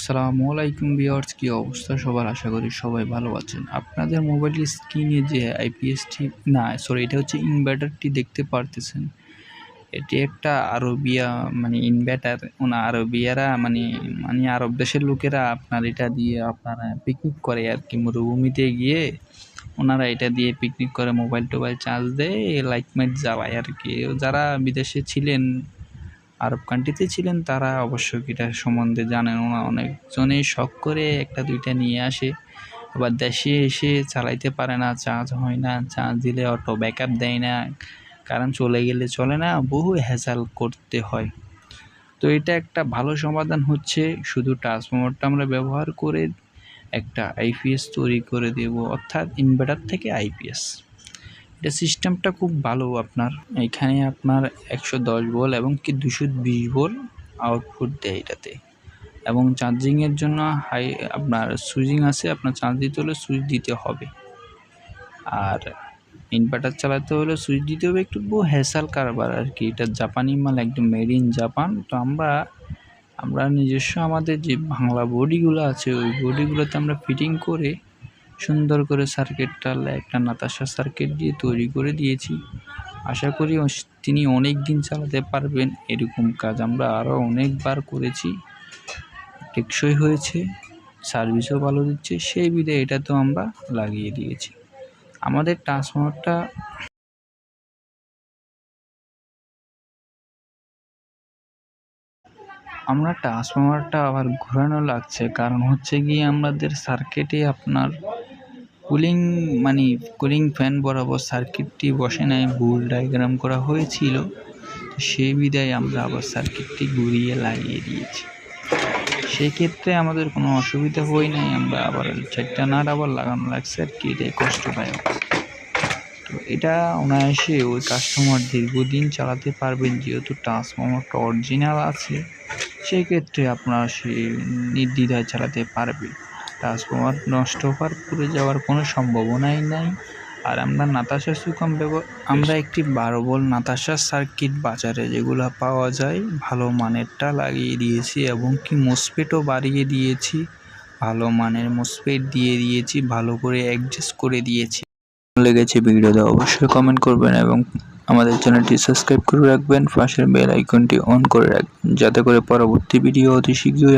আসসালামু আলাইকুম ভিউয়ার্স, কী অবস্থা সবার? আশা করি সবাই ভালো আছেন। আপনাদের মোবাইলের স্ক্রিনে যে আইপিএসটি না সরি এটা হচ্ছে ইনভার্টারটি দেখতে পারতেছেন। এটি একটা আরবিয়া মানে ইনভার্টার ওনা আরবিয়ারা মানে মানে আরব দেশের লোকেরা আপনার এটা দিয়ে আপনারা পিকনিক করে আর কি। মরুভূমিতে গিয়ে ওনারা এটা দিয়ে পিকনিক করে মোবাইল টোবাইল চার্জ দেয় লাইট মাইট জ্বালায় আর কি। যারা বিদেশে ছিলেন আরব কান্ট্রিতে ছিলেন, তারা অবশ্য এটা সম্বন্ধে জানেন ওনা অনেকজনেই শখ করে একটা দুইটা নিয়ে আসে। আবার দেশে এসে চালাইতে পারে না, চার্জ হয় না, চার্জ দিলে অটো ব্যাকআপ দেয় না, কারণ চলে গেলে চলে না, বহু হ্যাজাল করতে হয়। তো এটা একটা ভালো সমাধান হচ্ছে, শুধু ট্রান্সফর্মারটা আমরা ব্যবহার করে একটা আইপিএস তৈরি করে দেব, অর্থাৎ ইনভার্টার থেকে আইপিএস এটা সিস্টেমটা খুব ভালো আপনার। এখানে আপনার একশো দশ বল এবং কি দুশো বিশ বল আউটপুট দেয় এটাতে। এবং চার্জিংয়ের জন্য হাই আপনার সুইচিং আছে, আপনার চার্জ দিতে হলে সুইচ দিতে হবে। আর ইনভার্টার চালাতে হলে সুইচ দিতে হবে একটু হ্যাসাল কারবার আর কি। এটা জাপানি মাল, একদম মেড ইন জাপান তো আমরা আমরা নিজস্ব আমাদের যে বাংলা বডিগুলো আছে, ওই বডিগুলোতে আমরা ফিটিং করে সুন্দর করে সার্কিটটা একটা নাতাশা সার্কিট দিয়ে তৈরি করে দিয়েছি। আশা করি তিনি অনেক দিন চালাতে পারবেন, এরকম কাজ আমরা আরও অনেকবার করেছি। টেকসই হয়েছে সার্ভিসও ভালো দিচ্ছে, সেই বিধে এটা তো আমরা লাগিয়ে দিয়েছি। আমাদের ট্রান্সফর্মারটা আমরা ট্রান্সফর্মারটা আবার ঘোরানো লাগছে, কারণ হচ্ছে গিয়ে আমাদের সার্কিটে আপনার কুলিং মানে কুলিং ফ্যান বরাবর সার্কিটটি বসে নাই, ভুল ডায়াগ্রাম করা হয়েছিল। সেই বিধায় আমরা আবার সার্কিটটি ঘুরিয়ে লাগিয়ে দিয়েছি। সেক্ষেত্রে আমাদের কোনো অসুবিধা হয় নাই, আমরা আবার চারটা নাট আবার লাগানো লাগছে আর কি, এটাই কষ্টদায়ক। তো এটা অনায়াসে ওই কাস্টমার দীর্ঘদিন চালাতে পারবেন, যেহেতু ট্রান্সফর্মারটা অরিজিনাল আছে, সেক্ষেত্রে আপনার সে নির্দ্বিধায় চালাতে পারবে ট্রান্সফর্মার নষ্ট হওয়ার পুড়ে যাওয়ার কোনো সম্ভাবনাই নাই। আর আমরা নাতাশা সুকাম ব্যবহার আমরা একটি বারো বল নাতাশা সার্কিট বাজারে যেগুলো পাওয়া যায় ভালো মানেরটা লাগিয়ে দিয়েছি এবং কি মোসপেটও বাড়িয়ে দিয়েছি। ভালো মানের মোসপেট দিয়ে দিয়েছি ভালো করে অ্যাডজাস্ট করে দিয়েছি। লেগেছে ভিডিওতে অবশ্যই কমেন্ট করবেন এবং আমাদের চ্যানেলটি সাবস্ক্রাইব করে রাখবেন। পাশের বেল আইকনটি অন করে রাখবেন যাতে করে পরবর্তী ভিডিও অতি শীঘ্রই